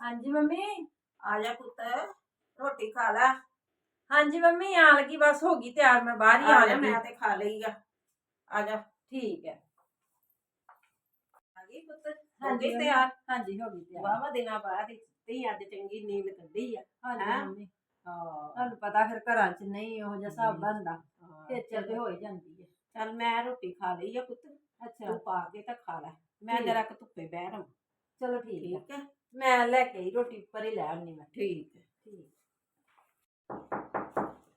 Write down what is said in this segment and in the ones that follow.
ਹਾਂਜੀ ਮੰਮੀ ਆ ਜਾ ਪੁੱਤ ਰੋਟੀ ਖਾ ਲੈ। ਹਾਂਜੀ ਮੰਮੀ ਆ ਲੱਗੀ ਬਸ ਹੋ ਗਈ ਤਿਆਰ ਮੈਂ ਬਾਹਰ ਹੀ ਆ ਆ ਜਾ ਮੈਂ ਤੇ ਖਾ ਲਈ ਆ। ਆ ਜਾ ਠੀਕ ਹੈ। ਆ ਗਈ ਪੁੱਤ ਹਾਂਜੀ। ਤਿਆਰ? ਹਾਂਜੀ ਹੋ ਗਈ ਤਿਆਰ। ਵਾਵਾ ਦਿਨਾਂ ਬਾਅਦ ਤੇ ਅੱਜ ਚੰਗੀ ਨੀਂਦ ਕੱਢੀ ਆ। ਹਾਂਜੀ ਹੈਂ? ਮੰਮੀ। ਹਾਂ। ਤੁਹਾਨੂੰ ਪਤਾ ਫਿਰ ਘਰਾਂ 'ਚ ਨਹੀਂ ਉਹ ਜਿਹਾ ਹਿਸਾਬ ਬਣਦਾ। ਖੇਚਲ ਤੇ ਚੱਲ ਹੋ ਹੀ ਜਾਂਦੀ ਹੈ। ਚੱਲ ਮੈਂ ਰੋਟੀ ਖਾ ਲਈ ਆ ਪੁੱਤ। ਅੱਛਾ। ਤੂੰ ਪਾ ਕੇ ਤਾਂ ਖਾ ਲੈ। ਮੈਂ ਠੀਕ। ਜਰਾ ਕੁ ਧੁੱਪੇ ਬਹਿ ਰਵਾਂ। ਚਲੋ ਠੀਕ ਹੈ ਠੀਕ ਹੈ। ਮੈਂ ਲੈ ਕੇ ਹੀ ਰੋਟੀ ਉੱਪਰ ਹੀ ਲੈ ਆਉਣੀ ਮੈਂ। ਠੀਕ ਹੈ। ਠੀਕ।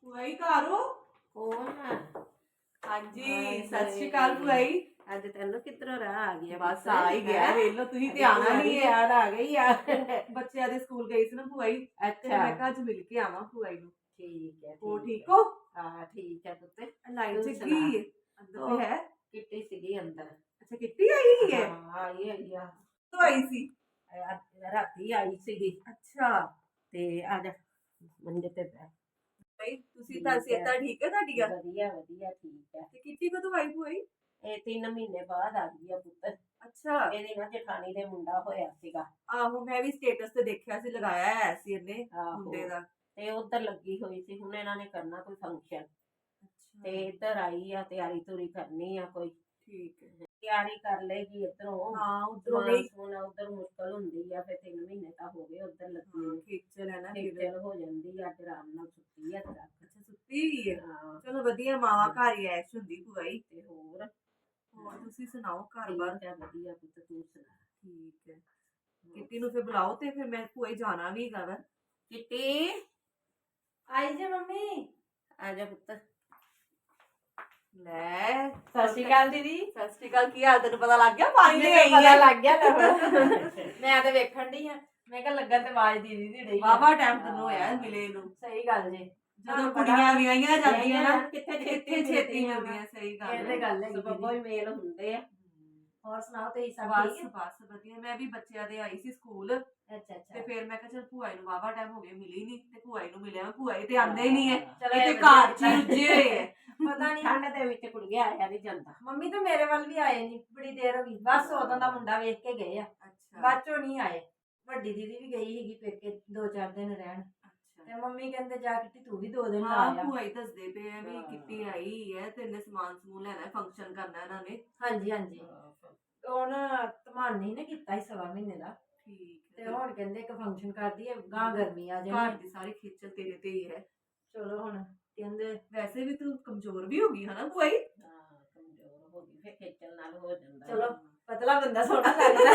ਭੂਆਈ ਘਰ ਹੋ? ਕੌਣ ਆ? ਹਾਂਜੀ ਹਾਏ ਸਤਿ ਸ਼੍ਰੀ ਅਕਾਲ ਹਾਏ। ਭੂਆਈ ਅੱਜ ਤੈਨੂੰ ਕਿੱਧਰੋਂ ਰਾਹ ਆ ਗਿਆ? ਬਸ ਆ ਹੀ ਗਿਆ ਵੇਖ ਲਓ ਤੁਸੀਂ ਤੇ ਆਣਾ ਨਹੀਂ ਹੈ ਯਾਦ ਆ ਗਈ ਆ। ਬੱਚਿਆਂ ਦੇ ਸਕੂਲ ਗਈ ਸੀ ਨਾ ਭੂਆਈ ਤੇ ਮੈਂ ਅੱਛਾ। ਕਿਹਾ ਅੱਜ ਮਿਲ ਕੇ ਆਵਾਂ ਭੂਆਈ ਨੂੰ। ਠੀਕ ਹੈ ਉਹ ਹੈ। ਠੀਕ ਹੋ। ਹਾਂ? ਠੀਕ ਹੈ ਪੁੱਤ। ਲਾਈਨ ਤੂੰ ਚ ਸੁਣਾ। ਕੀ ਅੰਦਰ ਉਹ- ਤੇ ਹੈ? ਕਿੱਟੀ ਸੀਗੀ ਅੰਦਰ। ਅੱਛਾ ਕਿੱਟੀ ਆਈ ਹੀ ਹੈ ਹਾਂ ਆਈ ਆਈ ਆ। ਤੂੰ ਆਈ ਸੀ। ਆ- ਰਾਤੀ ਆਈ ਸੀਗੀ। ਅੱਛਾ। ਤੇ ਆ ਜਾ ਮੰਜੇ ਤੇ ਬਹਿ। ਭਈ ਤੁਸੀਂ ਠੀਕ ਤਾਂ ਹੈ। ਸਿਹਤਾਂ ਠੀਕ ਹੈ ਤੁਹਾਡੀਆਂ? ਵਧੀਆ ਵਧੀਆ ਠੀਕ ਹੈ। ਤੇ ਕਿੱਟੀ ਕਦੋਂ ਆਈ ਭੂਆਈ ਇਹ ਤਿੰਨ ਮਹੀਨੇ ਬਾਅਦ ਆ ਗਈ ਆ ਪੁੱਤ। ਅੱਛਾ। ਇਹਦੀ ਨਾ ਜਠਾਣੀ ਦੇ ਮੁੰਡਾ ਹੋਇਆ ਸੀਗਾ। ਆਹੋ ਮੈਂ ਵੀ ਸਟੇਟਸ ਤੇ ਦੇਖਿਆ ਸੀ ਲਗਾਇਆ ਹੈ ਸੀ ਇਹਨੇ ਆਹੋ। ਮੁੰਡੇ ਦਾ। ਤੇ ਉਧਰ ਲੱਗੀ ਹੋਈ ਸੀ ਹੁਣ ਇਹਨਾਂ ਨੇ ਕਰਨਾ ਕੋਈ ਫੰਕਸ਼ਨ ਤੇ ਅੱਛਾ ਇੱਧਰ ਆਈ ਆ ਤਿਆਰੀ ਤੁਰੀ ਕਰਨੀ ਆ ਕੋਈ। ਠੀਕ ਹੈ। ਤਿਆਰੀ ਕਰ ਲੇਗੀ ਇੱਧਰੋਂ। ਹਾਂ ਉਧਰੋਂ ਨਹੀਂ ਸਮੂਨ ਉਧਰ ਮੁਸ਼ਕਲ ਹੁੰਦੀ ਆ ਫਿਰ ਤਿੰਨ ਮਹੀਨੇ ਤਾਂ ਹੋ ਗਏ ਉਧਰ ਲੱਗੀ ਨੂੰ ਖੇਚਲ ਹੈ ਨਾ ਫਿਰ। ਖੇਚਲ ਹੋ ਜਾਂਦੀ ਆ ਤੇ ਆਰਾਮ ਨਾਲ ਸੁੱਤੀ ਆ ਤੇ ਰੱਖ ਅੱਛਾ ਸੁੱਤੀ ਵੀ ਹੈ ਹਾਂ। ਚਲੋ ਵਧੀਆ ਮਾਵਾ ਘਰ ਹੀ ਐਸ਼ ਹੁੰਦੀ ਭੂਆਈ ਤੇ ਹੋਰ? ਹੋਰ ਤੁਸੀਂ ਸੁਣਾਓ ਘਰ ਠੀਕ ਬਾਰ ਆ ਵਧੀਆ ਪੁੱਤ ਤੂੰ ਸੁਣਾ। ਠੀਕ ਹੈ। ਕਿੱਟੀ ਨੂੰ ਫਿਰ ਬੁਲਾਓ ਤੇ ਫਿਰ ਮੈਂ ਭੂਆਈ ਜਾਣਾ ਵੀ ਹੈਗਾ ਵਾ। ਕਿੱਟੀ? ਆਈ ਜੇ ਮੰਮੀ। ਆ ਜਾ ਪੁੱਤ। ਲੈ ਸਤਿ ਸ਼੍ਰੀ ਅਕਾਲ ਦੀਦੀ। ਸਤਿ ਸ਼੍ਰੀ ਅਕਾਲ ਕੀ ਹਾਲ ਤੈਨੂੰ ਪਤਾ ਲੱਗ ਗਿਆ? ਪਾਣੀ ਲੈ ਮੈਨੂੰ ਪਤਾ ਲੱਗ ਗਿਆ ਲੈ ਹੁਣ। ਮੈਂ ਤੇ ਵੇਖਣ ਡਈ ਆ। ਮੈਂ ਕਿਹਾ ਲੱਗਾ ਤੇ ਆਵਾਜ਼ ਦੀਦੀ ਦੀ ਡਈ ਆ। ਵਾਵਾ ਟਾਈਮ ਤੈਨੂੰ ਹੋਇਆ ਹੈ। ਮਿਲੇ ਨੂੰ। ਸਹੀ ਗੱਲ ਜੇ। ਜਦੋਂ ਤੁਹਾਨੂੰ ਕੁੜੀਆਂ ਵਿਆਹੀਆਂ ਜਾਂਦੀਆਂ ਨਾ ਕਿੱਥੇ ਕਿੱਥੇ ਛੇਤੀ ਮਿਲਦੀਆਂ। ਸਹੀ ਗੱਲ ਇਹ ਤੇ ਹੈ ਗੱਲ ਹੈਗੀ ਸਭ ਕੋਈ ਮੇਲ ਹੁੰਦੇ ਆ। ਹੋਰ ਸੁਣਾਓ ਤੁਸੀਂ ਸਭ ਬਸ ਠੀਕ ਬਸ ਵਧੀਆ। ਮੈਂ ਵੀ ਬੱਚਿਆਂ ਦੇ ਆਈ ਸੀ ਸਕੂਲ ਹੈ ਅੱਛਾ। ਤੇ ਅੱਛਾ ਫਿਰ ਮੈਂ ਕਿਹਾ ਚਲ ਭੂਆਈ ਨੂੰ ਵਾਵਾ ਟਾਈਮ ਹੋ ਗਿਆ ਮਿਲੀ ਨਹੀਂ ਤੇ ਭੂਆਈ ਨੂੰ ਮਿਲਿਆ ਮੈਂ ਭੂਆਈ ਤੇ ਆਂਦੇ ਹੀ ਨਹੀਂ ਹੈ। ਚਲੋ ਇਹ ਤੇ ਘਰ ਚ ਹੀ ਹੋਏ ਹੈ। ਪਤਾ ਨਹੀਂ ਠੰਡ ਦੇ ਵਿੱਚ ਕੁੜੀਆਂ ਆਇਆ ਨਹੀਂ ਜਾਂਦਾ। ਮੰਮੀ ਤਾਂ ਮੇਰੇ ਵੱਲ ਵੀ ਆਏ ਨਹੀਂ ਬੜੀ ਦੇਰ ਹੋ ਗਈ। ਬਸ ਉਦੋਂ ਦਾ ਮੁੰਡਾ ਵੇਖ ਕੇ ਗਏ ਆ। ਅੱਛਾ। ਬਾਅਦ ਚੋਂ ਨਹੀਂ ਆਏ। ਵੱਡੀ ਦੀਦੀ ਵੀ ਗਈ ਸੀਗੀ ਪੇਕੇ ਦੋ ਚਾਰ ਦਿਨ ਰਹਿਣ। ਤੇ ਮੰਮੀ ਕਹਿੰਦੇ ਜਾ ਕੇ ਤੂੰ ਵੀ ਦੋ ਦਿਨ ਲਾ ਹਾਂ ਆ ਭੂਆਈ ਦੱਸਦੇ ਪਏ ਆ ਵੀ ਹਾਂ। ਕਿੱਟੀ ਆਈ ਹੈ ਤੇ ਇਹਨੇ ਸਮਾਨ ਸਮੂਨ ਲੈਣਾ ਫੰਕਸ਼ਨ ਕਰਨਾ ਇਹਨਾਂ ਨੇ। ਹਾਂਜੀ ਹਾਂਜੀ। ਨਾ ਧਮਾਨ ਨਹੀਂ ਨਾ ਕੀਤਾ ਸੀ ਸਵਾ ਮਹੀਨੇ ਦਾ। ਠੀਕ ਤੇ ਹੈ ਹੁਣ ਕਹਿੰਦੇ ਇੱਕ ਫੰਕਸ਼ਨ ਕਰਦੀ ਹੈ ਗਾਂ ਗਰਮੀ ਆ ਘਰ ਜਾਣੀ ਦੀ ਸਾਰੀ ਖੇਚਲ ਤੇਰੇ ਤੇ ਹੀ ਹੈ। ਚਲੋ ਹੁਣ ਕਹਿੰਦੇ ਵੈਸੇ ਵੀ ਤੂੰ ਕਮਜ਼ੋਰ ਵੀ ਹੋ ਗਈ ਹਨਾ ਭੂਆਈ ਹਾਂ ਕਮਜ਼ੋਰ ਹੋ ਗਈ ਫਿਰ ਖੇਚਲ ਨਾਲ ਹੋ ਜਾਂਦਾ। ਚਲੋ। ਪਤਲਾ ਬੰਦਾ ਸੋਹਣਾ ਲੱਗਦਾ।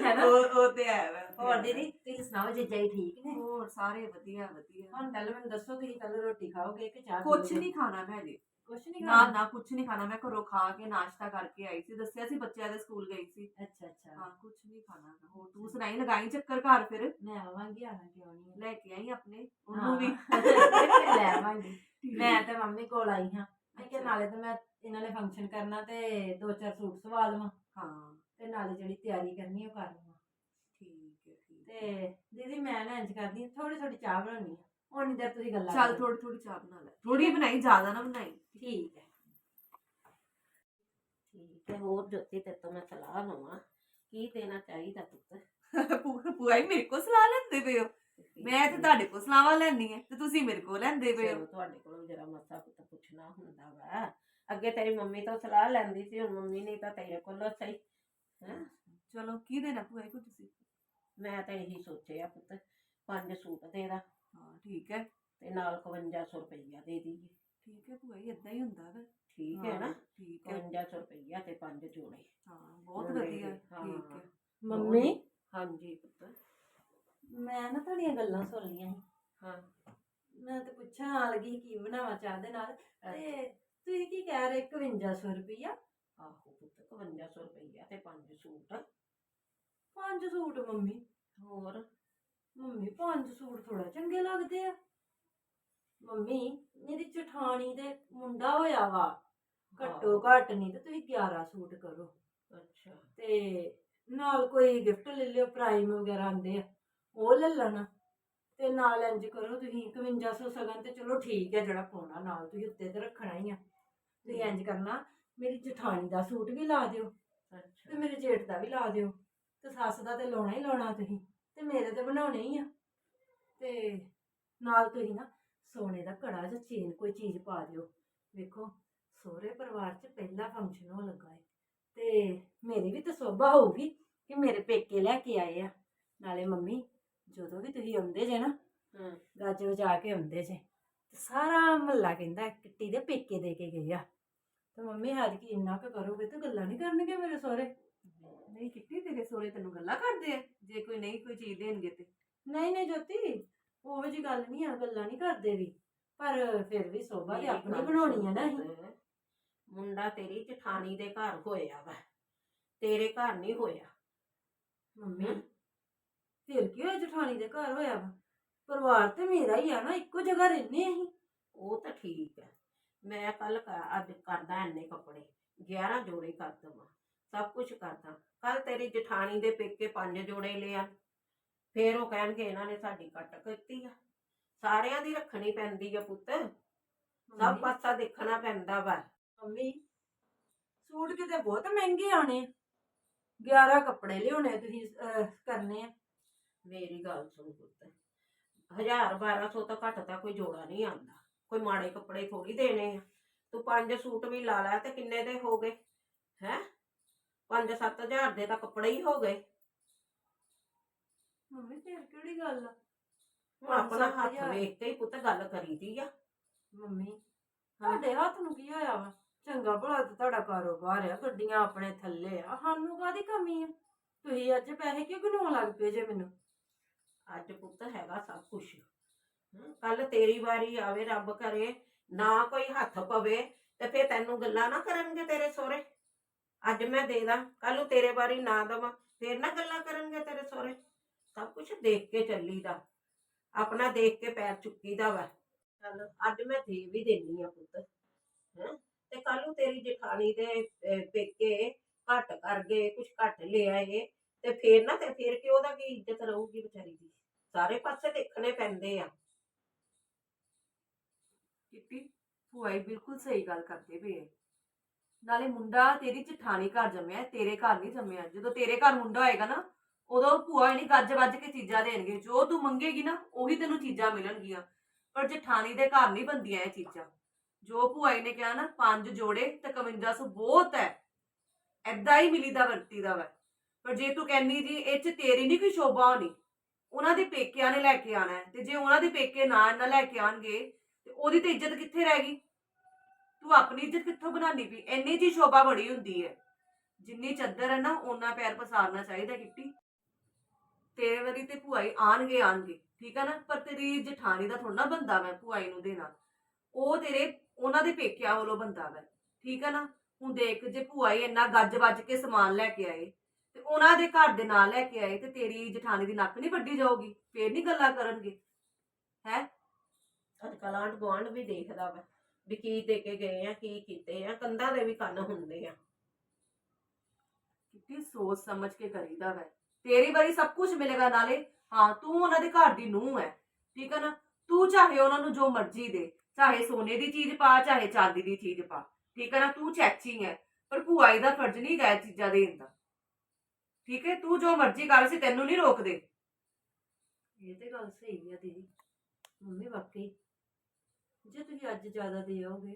ਹੈ ਨਾ ਉਹ ਉਹ ਤੇ ਹੈ। ਵਾ, ਹੋਰ ਦੀਦੀ ਤੁਸੀਂ ਸੁਣਾਓ ਜੀਜਾ ਜੀ ਠੀਕ ਨੇ? ਹੋਰ ਸਾਰੇ ਵਧੀਆ ਵਧੀਆ। ਹੁਣ ਪਹਿਲਾਂ ਮੈਨੂੰ ਦੱਸੋ ਤੁਸੀਂ ਕੱਲ ਰੋਟੀ ਖਾਓਗੇ ਕਿ ਚਾਹ ਕੁਛ? ਨਹੀਂ ਖਾਣਾ ਮੈਂ ਜੀ ਕੁਛ ਨਹੀਂ ਨਾ ਖਾਣਾ? ਨਾ ਕੁਛ ਨਹੀਂ ਖਾਣਾ। ਮੈਂ ਘਰੋਂ ਖਾ ਕੇ ਨਾਸ਼ਤਾ ਕਰਕੇ ਆਈ ਸੀ। ਦੱਸਿਆ ਸੀ ਬੱਚਿਆਂ ਦੇ ਸਕੂਲ ਗਈ ਸੀ। ਅੱਛਾ ਅੱਛਾ। ਹਾਂ ਕੁਛ ਨਹੀਂ ਖਾਣਾ। ਹੋਰ ਤੂੰ ਸੁਣਾਈ ਲਗਾਈ ਚੱਕਰ ਘਰ ਫਿਰ? ਮੈਂ ਆਵਾਂਗੀ ਆਣਾ ਕਿਉਂ ਨਹੀਂ ਲੈ ਕੇ ਆਈ ਆਪਣੇ ਉਹਨੂੰ ਵੀ। ਲੈ ਆਵਾਂਗੀ। ਮੈਂ ਤੇ ਮੰਮੀ ਕੋਲ ਆਈ ਹਾਂ। ਮੈਂ ਕਿਹਾ। ਨਾਲੇ ਤਾਂ ਮੈਂ ਇਹਨਾਂ ਨੇ ਫੰਕਸ਼ਨ ਕਰਨਾ ਤੇ ਦੋ ਚਾਰ ਸੂਟ ਸਵਾ ਲਵਾਂ। ਹਾਂ। ਤੇ ਨਾਲੇ ਜਿਹੜੀ ਤਿਆਰੀ ਕਰਨੀ ਉਹ ਕਰ ਲਵਾਂ। ਠੀਕ ਹੈ ਠੀਕ ਹੈ। ਤੇ ਦੀਦੀ ਮੈਂ ਨਾ ਇੰਜ ਕਰਦੀ ਥੋੜੀ ਥੋੜੀ ਚਾਹ ਬਣਾਉਣੀ ਆ। ਉਨੀ ਦੇਰ ਤੁਸੀਂ ਗੱਲਾਂ ਚੱਲ ਕਰੋ। ਥੋੜੀ ਥੋੜੀ ਚਾਹ ਬਣਾ ਲੈ। ਥੋੜੀ ਬਣਾਈ ਜ਼ਿਆਦਾ ਨਾ ਬਣਾਈ। ਠੀਕ ਹੈ। ਠੀਕ ਹੈ ਹੋਰ ਜੋਤੀ ਤੇ ਤੋਂ ਮੈਂ ਸਲਾਹ ਲਵਾਂ। ਕੀ ਦੇਣਾ ਚਾਹੀਦਾ ਪੁੱਤ? ਭੂਆ ਹੀ ਮੇਰੇ ਕੋਲ ਸਲਾਹ ਲੈਂਦੇ ਪਏ ਹੋ? ਮੈਂ ਤੇ ਤੁਹਾਡੇ ਕੋਲ ਸਲਾਹਾਂ ਲੈਣੀ ਹੈ ਤੇ ਤੁਸੀਂ ਮੇਰੇ ਕੋਲ ਲੈਂਦੇ ਪਏ ਹੋ। ਚਲੋ ਤੁਹਾਡੇ ਕੋਲੋਂ ਜਰਾ ਮਸਾ ਪੁੱਤ ਪੁੱਛਣਾ ਹੁੰਦਾ ਵਾ। ਅੱਗੇ ਤੇਰੀ ਮੰਮੀ ਤੋਂ ਸਲਾਹ ਲੈਂਦੀ ਸੀ ਹੁਣ ਮੰਮੀ ਨੇ ਤਾਂ ਤੇਰੇ ਕੋਲੋਂ ਸਹੀ ਹੈਂ? ਚਲੋ ਕੀ ਦੇਣਾ ਭੂਆ ਜੀ ਤੁਸੀਂ? ਮੈਂ ਤਾਂ ਇਹੀ ਸੋਚਿਆ ਪੁੱਤ ਪੰਜ ਸੂਟ ਦੇ ਦਾ ਹਾਂ ਠੀਕ ਹੈ। ਤੇ ਨਾਲ 5100 ਰੁਪਈਆ ਦੇ ਦਈਏ। ਠੀਕ ਹੈ ਭੂਆ ਜੀ ਇਦਾਂ ਹੀ ਹੁੰਦਾ ਵਾ ਠੀਕ ਹੈ ਨਾ? ਠੀਕ ਹੈ। 5100 ਰੁਪਈਆ ਤੇ ਪੰਜ ਜੋੜੇ। ਹਾਂ ਬਹੁਤ ਵਧੀਆ। ਦੇ। ਠੀਕ ਹੈ ਮੰਮੀ ਹਾਂਜੀ ਪੁੱਤ ਮੈਂ ਨਾ ਤੁਹਾਡੀਆਂ ਗੱਲਾਂ ਸੁਣ ਲਈਆਂ ਸੀ। ਹਾਂ। ਮੈਂ ਤੇ ਪੁੱਛਾਂ ਆ ਲੱਗੀ ਕੀ ਬਣਾਵਾਂ ਚਾਹ ਦੇ ਨਾਲ। ਤੇ ਤੁਸੀਂ ਕੀ ਕਹਿ ਰਹੇ 5100 ਰੁਪਈਆ? ਆਹੋ ਪੁੱਤ 5100 ਰੁਪਈਆ ਤੇ ਪੰਜ ਸੂਟ। ਪੰਜ ਸੂਟ ਮੰਮੀ। ਹੋਰ? ਮੰਮੀ ਪੰਜ ਸੂਟ ਥੋੜਾ ਚੰਗੇ ਲੱਗਦੇ ਆ। ਮੰਮੀ ਮੇਰੀ ਜਠਾਣੀ ਦੇ ਮੁੰਡਾ ਹੋਇਆ ਵਾ। ਘੱਟੋ ਘੱਟ ਨਹੀਂ ਤੇ ਤੁਸੀਂ 11 ਸੂਟ ਕਰੋ। ਅੱਛਾ। ਤੇ ਨਾਲ ਕੋਈ ਗਿਫਟ ਲੈ ਲਿਓ ਪ੍ਰਾਈਮ ਵਗੈਰਾ ਆਂਦੇ ਆ। ਉਹ ਲੈ ਲੈਣਾ। ਤੇ ਨਾਲ ਇੰਜ ਕਰੋ ਤੁਸੀਂ 5100 ਸਗਨ ਤੇ ਚਲੋ ਠੀਕ ਹੈ ਜਿਹੜਾ ਪਾਉਣਾ ਨਾਲ ਤੁਸੀਂ ਉੱਤੇ ਤੇ ਰੱਖਣਾ ਹੀ ਆ। ਤੁਸੀਂ ਇੰਜ ਕਰਨਾ ਮੇਰੀ ਜਠਾਣੀ ਦਾ ਸੂਟ ਵੀ ਲਾ ਦਿਓ ਤੇ ਮੇਰੇ ਜੇਠ ਦਾ ਵੀ ਲਾ ਦਿਓ। ਤੇ ਸੱਸ ਦਾ ਤੇ ਲਾਉਣਾ ਹੀ ਲਾਉਣਾ ਤੁਸੀਂ ਤੇ ਮੇਰੇ ਤੇ ਬਣਾਉਣੇ ਹੀ ਆ। ਤੇ ਨਾਲ ਤੁਸੀਂ ਨਾ ਸੋਨੇ ਦਾ ਘੜਾ ਜਾਂ ਚੇਨ ਕੋਈ ਚੀਜ਼ ਪਾ ਦਿਓ। ਵੇਖੋ ਸਹੁਰੇ ਪਰਿਵਾਰ 'ਚ ਪਹਿਲਾ ਫੰਕਸ਼ਨ ਹੋ ਲੱਗਾ ਹੈ ਤੇ ਮੇਰੀ ਵੀ ਤਾਂ ਸੋਭਾ ਹੋਊਗੀ ਕਿ ਮੇਰੇ ਪੇਕੇ ਲੈ ਕੇ ਆਏ ਆ। ਨਾਲੇ ਮੰਮੀ ਜਦੋਂ ਵੀ ਤੁਸੀਂ ਆਉਂਦੇ ਜੇ ਨਾ ਹੂੰ। ਗੱਜ ਵਜਾ ਕੇ ਆਉਂਦੇ ਜੇ ਤੇ ਸਾਰਾ ਮਹੱਲਾ ਕਹਿੰਦਾ ਕਿੱਟੀ ਦੇ ਪੇਕੇ ਦੇ ਕੇ ਗਏ ਆ। ਤੇ ਮੰਮੀ ਹੱਦ ਕੀ ਇੰਨਾ ਕੁ ਕਰੋਗੇ ਤੇ ਗੱਲਾਂ ਨਹੀਂ ਕਰਨਗੇ ਮੇਰੇ ਸਹੁਰੇ? ਨਹੀਂ ਕਿੱਟੀ ਤੇਰੇ ਸੋਹਰੇ ਤੈਨੂੰ ਗੱਲਾਂ ਕਰਦੇ ਆ ਜੇ ਕੋਈ ਨਹੀਂ ਕੋਈ ਚੀਜ਼ ਦੇਣਗੇ ਤੇ। ਨਹੀਂ ਨਹੀਂ ਜੋਤੀ ਉਹ ਜੀ ਗੱਲ ਨਹੀਂ ਆ ਗੱਲਾਂ ਨਹੀਂ ਕਰਦੇ ਵੀ। ਪਰ ਫਿਰ ਵੀ ਸੋਭਾ ਮੇਰੀ ਆਪਣੀ ਗੱਲ ਬਣਾਉਣੀ ਆ ਨਾ ਅਸੀਂ। ਮੁੰਡਾ ਤੇਰੀ ਜਠਾਣੀ ਦੇ ਘਰ ਹੋਇਆ ਵਾ ਤੇਰੇ ਘਰ ਨਹੀਂ ਹੋਇਆ। ਮੰਮੀ ਫਿਰ ਕੀ ਹੋਇਆ? ਜਠਾਣੀ ਦੇ ਘਰ ਹੋਇਆ ਵਾ। ਪਰਿਵਾਰ ਤੇ ਮੇਰਾ ਹੀ ਆ ਨਾ ਇੱਕੋ ਜਗ੍ਹਾ ਰਹਿੰਦੇ ਅਸੀਂ। ਉਹ ਤਾਂ ਠੀਕ ਹੈ। ਮੈਂ ਕੱਲ ਅੱਜ ਕਰਦਾ ਇੰਨੇ ਕੱਪੜੇ। 11 ਜੋੜੇ ਕਰ ਦਵਾਂ। ਸਭ ਕੁਝ ਕਰਦਾ ਕੱਲ ਤੇਰੀ ਜਠਾਣੀ ਦੇ ਪੇਕੇ ਪੰਜ ਜੋੜੇ ਲਿਆ। ਫੇਰ ਉਹ ਕਹਿਣਗੇ ਇਹਨਾਂ ਨੇ ਸਾਡੀ ਕੱਟ ਕੀਤੀ ਆ। ਸਾਰਿਆਂ ਦੀ ਰੱਖਣੀ ਪੈਂਦੀ ਆ ਪੁੱਤ। ਸਭ ਪਾਸਾ ਦੇਖਣਾ ਪੈਂਦਾ ਵਾ। ਮੰਮੀ ਸੂਟ ਕਿਤੇ ਬਹੁਤ ਮਹਿੰਗੇ ਆਣੇ 11 ਕੱਪੜੇ ਲਿਆਉਣੇ ਤੁਸੀਂ ਕਰਨੇ ਆ। ਮੇਰੀ ਗੱਲ ਸੁਣ ਪੁੱਤ। ਹਜ਼ਾਰ 1200 ਤੋਂ ਘੱਟ ਤਾਂ ਕੋਈ ਜੋੜਾ ਨਹੀਂ ਆਉਂਦਾ। ਕੋਈ ਮਾੜੇ ਕੱਪੜੇ ਥੋੜੀ ਦੇਣੇ ਆ। ਤੂੰ ਪੰਜ ਸੂਟ ਵੀ ਲਾ ਲੈ ਤੇ ਕਿੰਨੇ ਦੇ ਹੋ ਗਏ? ਹੈ? 5-7000 ਦੇ ਤਾਂ ਕੱਪੜੇ ਹੀ ਹੋ ਗਏ। ਮੰਮੀ ਫਿਰ ਕਿਹੜੀ ਗੱਲ ਆ? ਹੁਣ ਆਪਣਾ ਹੱਥ। ਵੇਖ ਕੇ ਹੀ ਪੁੱਤ ਗੱਲ ਕਰੀਦੀ ਆ। ਮੰਮੀ ਤੁਹਾਡੇ ਹੱਥ ਨੂੰ ਕੀ ਹੋਇਆ ਵਾ? ਚੰਗਾ ਭਲਾ ਤੇ ਤੁਹਾਡਾ ਕਾਰੋਬਾਰ ਆ ਗੱਡੀਆਂ ਆਪਣੇ ਥੱਲੇ ਆ। ਸਾਨੂੰ ਕਾਦੀ ਕਮੀ ਆ? ਤੁਸੀਂ ਅੱਜ ਪੈਸੇ ਕਿਉਂ ਗਨਾਉਣ ਲੱਗ ਪਏ ਜੇ ਮੈਨੂੰ? ਅੱਜ ਪੁੱਤ ਹੈਗਾ ਸਭ ਕੁਝ ਕੱਲ ਤੇਰੀ ਵਾਰੀ ਆਵੇ, ਰੱਬ ਕਰੇ, ਨਾ ਕੋਈ ਹੱਥ ਪਵੇ, ਤੇ ਫੇਰ ਤੈਨੂੰ ਗੱਲਾਂ ਨਾ ਕਰਨਗੇ ਤੇਰੇ ਸੋਹਰੇ। ਅੱਜ ਮੈਂ ਦੇ ਦਾਂ ਕੱਲ ਨੂੰ ਤੇਰੇ ਵਾਰੀ ਨਾ ਦਵਾਂ, ਫੇਰ ਨਾ ਗੱਲਾਂ ਕਰਨਗੇ ਤੇਰੇ ਸਹੁਰੇ। ਸਭ ਕੁਝ ਦੇਖ ਕੇ ਚੱਲੀਦਾ। ਆਪਣਾ ਦੇਖ ਕੇ ਪੈਰ ਚੁੱਕੀਦਾ ਵਾ। ਚੱਲ, ਅੱਜ ਮੈਂ ਦੇ ਵੀ ਦੇਣੀ ਆ ਪੁੱਤ। ਹੈਂ, ਤੇ ਕੱਲ ਨੂੰ ਤੇਰੀ ਜਠਾਣੀ ਦੇ ਪੇਕੇ ਘੱਟ ਕਰ ਗਏ ਕੁਝ ਘੱਟ ਲਿਆ ਏ ਤੇ ਫੇਰ ਨਾ, ਤੇ ਫੇਰ ਕਿ ਉਹਦਾ ਕੀ ਇੱਜ਼ਤ ਰਹੂਗੀ ਵਿਚਾਰੀ ਦੀ? ਸਾਰੇ ਪਾਸੇ ਦੇਖਣੇ ਪੈਂਦੇ ਆ। ਕਿੱਟੀ, ਭੂਆ ਬਿਲਕੁਲ ਸਹੀ ਗੱਲ ਕਰਦੇ ਪਏ ਨਾਲੇ ਮੁੰਡਾ ਤੇਰੀ ਜਠਾਣੀ ਘਰ ਜੰਮਿਆ, ਤੇਰੇ ਘਰ ਨਹੀਂ ਜੰਮਿਆ। ਜਦੋਂ ਤੇਰੇ ਘਰ ਮੁੰਡਾ ਹੋਏਗਾ ਨਾ, ਉਦੋਂ ਭੂਆ ਨਹੀਂ ਗੱਜ ਵੱਜ ਕੇ ਚੀਜ਼ਾਂ ਦੇਣਗੇ ਜੋ ਤੂੰ ਮੰਗੇਗੀ ਨਾ, ਉਹੀ ਤੈਨੂੰ ਚੀਜ਼ਾਂ ਮਿਲਣਗੀਆਂ। ਪਰ ਜਠਾਣੀ ਦੇ ਘਰ ਨਹੀਂ ਬੰਦੀਆਂ ਇਹ ਚੀਜ਼ਾਂ। ਜੋ ਭੂਆਈ ਨੇ ਕਿਹਾ ਨਾ, ਪੰਜ ਜੋੜੇ ਤੇ 5100 ਬਹੁਤ ਹੈ। ਐਦਾਂ ਹੀ ਮਿਲੀਦਾ ਵਰਤੀਦਾ ਵਾ। ਪਰ ਜੇ ਤੂੰ ਕਹਿੰਦੀ ਜੀ, ਇਹ ਚ ਤੇਰੀ ਨਹੀਂ ਕੋਈ ਸ਼ੋਭਾ ਹੋਣੀ, ਉਹਨਾਂ ਦੇ ਪੇਕਿਆਂ ਨੇ ਲੈ ਕੇ ਆਣਾ ਹੈ ਤੇ ਜੇ ਉਹਨਾਂ ਦੇ ਪੇਕੇ ਨਾ ਨਾ ਲੈ ਕੇ ਆਣਗੇ ਤੇ ਉਹਦੀ ਤੇ ਇੱਜ਼ਤ ਕਿੱਥੇ ਰਹਿ ਗਈ? ਤੂੰ ਆਪਣੀ ਇੱਜ਼ਤ ਕਿੱਥੋਂ ਬਣਾਉਣੀ ਪਈ ਇੰਨੀ ਜੀ ਸ਼ੋਭਾ ਬੜੀ ਹੁੰਦੀ ਹੈ? ਜਿੰਨੀ ਚੱਦਰ ਹੈ ਨਾ, ਓਨਾ ਪੈਰ ਪਸਾਰਨਾ ਚਾਹੀਦਾ ਕਿੱਟੀ। ਤੇਰੇ ਵਾਰੀ ਤੇ ਭੂਆਈ ਆਣਗੇ ਆਣਗੇ ਠੀਕ ਹੈ ਨਾ? ਪਰ ਤੇਰੀ ਜਠਾਣੀ ਦਾ ਥੋੜਾ ਬੰਦਾ ਮੈਂ ਭੂਆਈ ਨੂੰ ਦੇਣਾ। ਉਹ ਤੇਰੇ, ਉਹਨਾਂ ਦੇ ਪੇਕਿਆਂ ਵੱਲੋਂ ਬੰਦਾ ਵੈ, ਠੀਕ ਹੈ ਨਾ? ਹੁਣ ਦੇਖ, ਜੇ ਭੂਆਈ ਇੰਨਾ ਗੱਜ ਵੱਜ ਕੇ ਸਮਾਨ ਲੈ ਕੇ ਆਏ ਤੇ ਉਹਨਾਂ ਦੇ ਘਰ ਦੇ ਨਾਲ ਲੈ ਕੇ ਆਏ ਤੇ ਤੇਰੀ ਜਠਾਣੀ ਦੀ ਨੱਕ ਨਹੀਂ ਵੱਡੀ ਜਾਊਗੀ ਫੇਰ ਨਹੀਂ ਗੱਲਾਂ ਕਰਨਗੇ। ਹੈ? ਅੱਜ ਕੱਲ੍ਹ ਆਂਢ ਗੁਆਂਢ ਵੀ ਦੇਖਦਾ ਵਾ ਵੀ ਕੀ ਦੇ ਕੇ ਗਏ ਆ ਕੀ ਕੀਤੇ ਆ ਕੰਧਾਂ ਦੇ ਵੀ ਕੰਨ ਹੁੰਦੇ ਆ। ਕਿੰਨੀ ਸੋਚ ਸਮਝ ਕੇ ਕਰੀਦਾ ਵੈ। ਤੇਰੀ ਵਾਰੀ ਸਭ ਕੁਝ ਮਿਲੇਗਾ ਨਾਲੇ। ਹਾਂ ਤੂੰ ਉਹਨਾਂ ਦੇ ਘਰ ਦੀ ਨੂੰਹ ਹੈ ਠੀਕ ਹੈ ਨਾ? ਤੂੰ ਚਾਹੇ ਉਹਨਾਂ ਨੂੰ ਜੋ ਮਰਜ਼ੀ ਦੇ ਚਾਹੇ ਸੋਨੇ ਦੀ ਚੀਜ਼ ਪਾ ਚਾਹੇ ਚਾਂਦੀ ਦੀ ਚੀਜ਼ ਪਾ ਠੀਕ ਹੈ ਨਾ? ਤੂੰ ਚੈਚੀ ਹੈ ਪਰ ਭੂਆਈ ਦਾ ਫਰਜ਼ ਨਹੀਂ ਗਾ ਇਹ ਚੀਜ਼ਾਂ ਦੇਣ ਦਾ। ਠੀਕ ਹੈ ਤੂੰ ਜੋ ਮਰਜ਼ੀ ਕਰ ਸੀ ਤੈਨੂੰ ਨਹੀਂ ਰੋਕਦੇ। ਇਹ ਤੇ ਗੱਲ ਸਹੀ ਆ ਦੀਦੀ। ਮੰਮੀ ਵਾਕਈ ਜੇ ਤੁਸੀਂ ਅੱਜ ਜ਼ਿਆਦਾ ਦੇ ਆਓਗੇ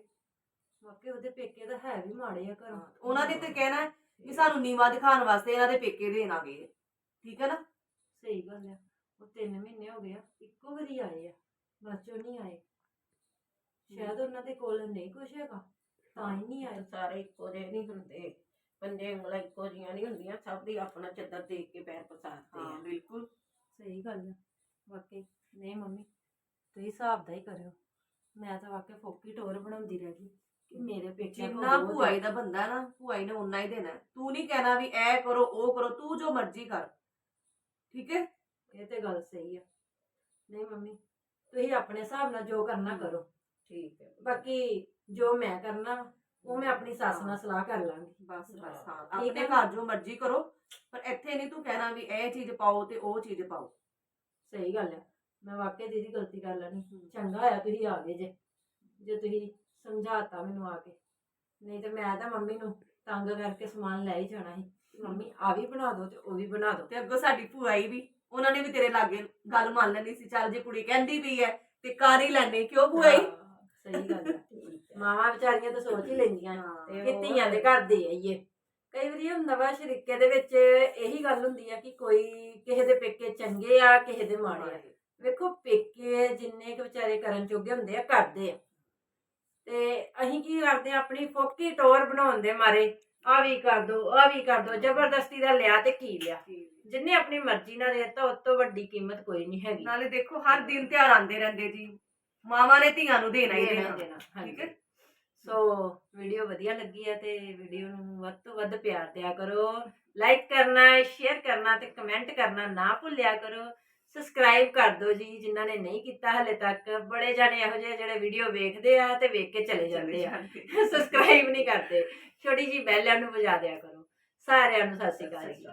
ਵਾਕਈ ਉਹਦੇ ਪੇਕੇ ਤਾਂ ਹੈ ਵੀ ਮਾੜੇ ਆ ਘਰੋਂ। ਉਹਨਾਂ ਨੇ ਤੇ ਕਹਿਣਾ ਹੈ ਵੀ ਸਾਨੂੰ ਨੀਵਾ ਦਿਖਾਉਣ ਵਾਸਤੇ ਇਹਨਾਂ ਦੇ ਪੇਕੇ ਦੇਣ ਆ ਗਏ ਠੀਕ ਹੈ ਨਾ? ਸਹੀ ਗੱਲ ਆ। ਉਹ 3 ਮਹੀਨੇ ਹੋ ਗਏ ਆ ਇੱਕੋ ਵਾਰੀ ਆਏ ਆ ਬਾਅਦ ਚੋਂ ਨਹੀਂ ਆਏ। ਸ਼ਾਇਦ ਉਹਨਾਂ ਦੇ ਕੋਲ ਨਹੀਂ ਕੁਛ ਹੈਗਾ ਤਾਂ ਹੀ ਨਹੀਂ ਆਏ। ਸਾਰੇ ਇੱਕੋ ਜਿਹੇ ਨਹੀਂ ਹੁੰਦੇ। ਪੰਜੇ ਉਂਗਲਾਂ ਇੱਕੋ ਜਿਹੀਆਂ ਨਹੀਂ ਹੁੰਦੀਆਂ ਸਭ ਦੀ ਆਪਣਾ ਚੱਦਰ ਦੇਖ ਕੇ ਪੈਰ ਪਸਾਰਦੇ ਹਾਂ ਆ ਬਿਲਕੁਲ। ਸਹੀ ਗੱਲ ਆ ਵਾਕਈ। ਨਹੀਂ ਮੰਮੀ ਤੁਸੀਂ ਹਿਸਾਬ ਦਾ ਹੀ ਕਰਿਓ। ਮੈਂ ਤਾਂ ਵਾਕਈ ਫੋਕੀ ਟੋਰ ਬਣਾਉਂਦੀ ਰਹਿ ਗਈ ਕਿ ਮੇਰੇ ਕੋਲ ਜਿੰਨਾ। ਭੂਆਈ ਦਾ ਬੰਦਾ ਨਾ ਭੂਆਈ ਨੇ ਉਨਾ ਹੀ ਦੇਣਾ। ਤੂੰ ਨਹੀਂ ਕਹਿਣਾ ਵੀ ਇਹ ਕਰੋ ਉਹ ਕਰੋ ਤੂੰ ਜੋ ਮਰਜ਼ੀ ਕਰ। ਠੀਕ ਹੈ? ਇਹ ਤੇ ਗੱਲ ਸਹੀ ਆ। ਨਹੀਂ ਮੰਮੀ ਤੁਸੀਂ ਆਪਣੇ ਹਿਸਾਬ ਨਾਲ ਜੋ ਕਰਨਾ ਕਰੋ। ਠੀਕ ਹੈ। ਬਾਕੀ ਜੋ ਮੈਂ ਕਰਨਾ ਉਹ ਮੈਂ ਆਪਣੀ ਸੱਸ ਨਾਲ ਸਲਾਹ ਕਰ ਲਾਂਗੀ। ਬਸ ਬਸ ਹਾਂ। ਠੀਕ ਆਪਣੇ ਹੈ। ਘਰ ਜੋ ਮਰਜ਼ੀ ਕਰੋ ਪਰ ਇੱਥੇ ਨਹੀਂ ਤੂੰ ਕਹਿਣਾ ਵੀ ਇਹ ਚੀਜ਼ ਪਾਓ ਤੇ ਉਹ ਚੀਜ਼ ਪਾਓ। ਸਹੀ ਗੱਲ ਆ ਮੈਂ ਵਾਕਈ ਦੀਦੀ ਗਲਤੀ ਕਰ ਲੈਣੀ। ਚੰਗਾ ਹੋਇਆ ਤੁਸੀਂ ਆ ਗਏ ਜੇ। ਜੇ ਤੁਸੀਂ ਸਮਝਾਤਾ ਮੈਨੂੰ ਆ ਕੇ। ਨਹੀਂ ਤੇ ਮੈਂ ਤਾਂ ਮੰਮੀ ਨੂੰ ਤੰਗ ਕਰਕੇ ਸਮਾਨ ਲੈ ਹੀ ਜਾਣਾ ਸੀ। ਕਿ ਮੰਮੀ ਆ ਵੀ ਬਣਾ ਦਿਓ ਤੇ ਉਹ ਵੀ ਬਣਾ ਦਿਓ। ਤੇ ਅੱਗੋਂ ਸਾਡੀ ਭੂਆਈ ਵੀ ਉਹਨਾਂ ਨੇ ਵੀ ਤੇਰੇ ਲਾਗੇ ਗੱਲ ਮੰਨ ਲੈਣੀ ਸੀ ਚੱਲ ਜੇ ਕੁੜੀ ਕਹਿੰਦੀ ਪਈ ਹੈ ਤੇ ਕਰ ਹੀ ਲੈਣੀ ਕਿਉਂ ਭੂਆ ਜੀ ਹਾਂ, ਸਹੀ ਗੱਲ ਹੈ। ਮਾਵਾਂ ਵਿਚਾਰੀਆਂ ਤਾਂ ਸੋਚ ਹੀ ਲੈਂਦੀਆਂ। ਕਿ ਧੀਆਂ ਦੇ ਘਰ ਦੇ ਆਈਏ। ਕਈ ਵਾਰੀ ਹੁੰਦਾ ਵਾ ਸ਼ਰੀਕੇ ਦੇ ਵਿੱਚ ਇਹੀ ਗੱਲ ਹੁੰਦੀ ਆ ਕਿ ਕੋਈ ਕਿਸੇ ਦੇ ਪੇਕੇ ਚੰਗੇ ਆ ਕਿਸੇ ਦੇ ਮਾੜੇ ਆ। ਵੇਖੋ ਪੇਕੇ ਜਿੰਨੇ ਕੁ ਵਿਚਾਰੇ ਕਰਨ ਜੋਗੇ ਹੁੰਦੇ ਆ ਕਰਦੇ ਆ। ਤੇ ਅਸੀਂ ਕੀ ਕਰਦੇ ਆ ਆਪਣੀ ਫੋਕੀ ਟੋਰ ਬਣਾਉਣ ਦੇ ਮਾਰੇ ਆ ਵੀ ਕਰ ਦੋ ਆ ਵੀ ਕਰ ਦੋ ਜ਼ਬਰਦਸਤੀ ਦਾ ਲਿਆ ਤੇ ਕੀ ਲਿਆ। ਜਿੰਨੇ ਆਪਣੀ ਮਰਜ਼ੀ ਨਾਲ ਦਿੱਤਾ ਉਸ ਤੋਂ ਵੱਡੀ ਕੀਮਤ ਕੋਈ ਨਹੀਂ ਹੈਗੀ। ਨਾਲੇ ਦੇਖੋ ਹਰ ਦਿਨ ਤਿਉਹਾਰ ਆਉਂਦੇ ਰਹਿੰਦੇ ਜੀ। ਮਾਵਾਂ ਨੇ ਧੀਆਂ ਨੂੰ ਦੇਣਾ ਹੀ ਦੇਣਾ। ਠੀਕ ਹੈ? ਸੋ ਵੀਡੀਓ ਵਧੀਆ ਲੱਗੀ ਹੈ ਤੇ ਵੀਡੀਓ ਨੂੰ ਵੱਧ ਤੋਂ ਵੱਧ ਪਿਆਰ ਦਿਆ ਕਰੋ। ਲਾਈਕ ਕਰਨਾ ਸ਼ੇਅਰ ਕਰਨਾ ਤੇ ਕਮੈਂਟ ਕਰਨਾ ਨਾ ਭੁੱਲਿਆ ਕਰੋ। ਸਬਸਕ੍ਰਾਈਬ ਕਰ ਦਿਓ ਜੀ ਜਿਨ੍ਹਾਂ ਨੇ ਨਹੀਂ ਕੀਤਾ ਹਲੇ ਤੱਕ। ਬੜੇ ਜਾਣੇ ਇਹੋ ਜਿਹੇ ਜਿਹੜੇ ਵੀਡੀਓ ਵੇਖਦੇ ਆ ਤੇ ਵੇਖ ਕੇ ਚਲੇ ਜਾਂਦੇ ਆ। ਸਬਸਕ੍ਰਾਈਬ ਨਹੀਂ ਕਰਦੇ। ਛੋਟੀ ਜੀ ਬੈਲ ਨੂੰ ਵਜਾ ਦਿਆ ਕਰੋ। ਸਾਰਿਆਂ ਨੂੰ ਸਤਿ ਸ਼੍ਰੀ ਅਕਾਲ ਜੀ।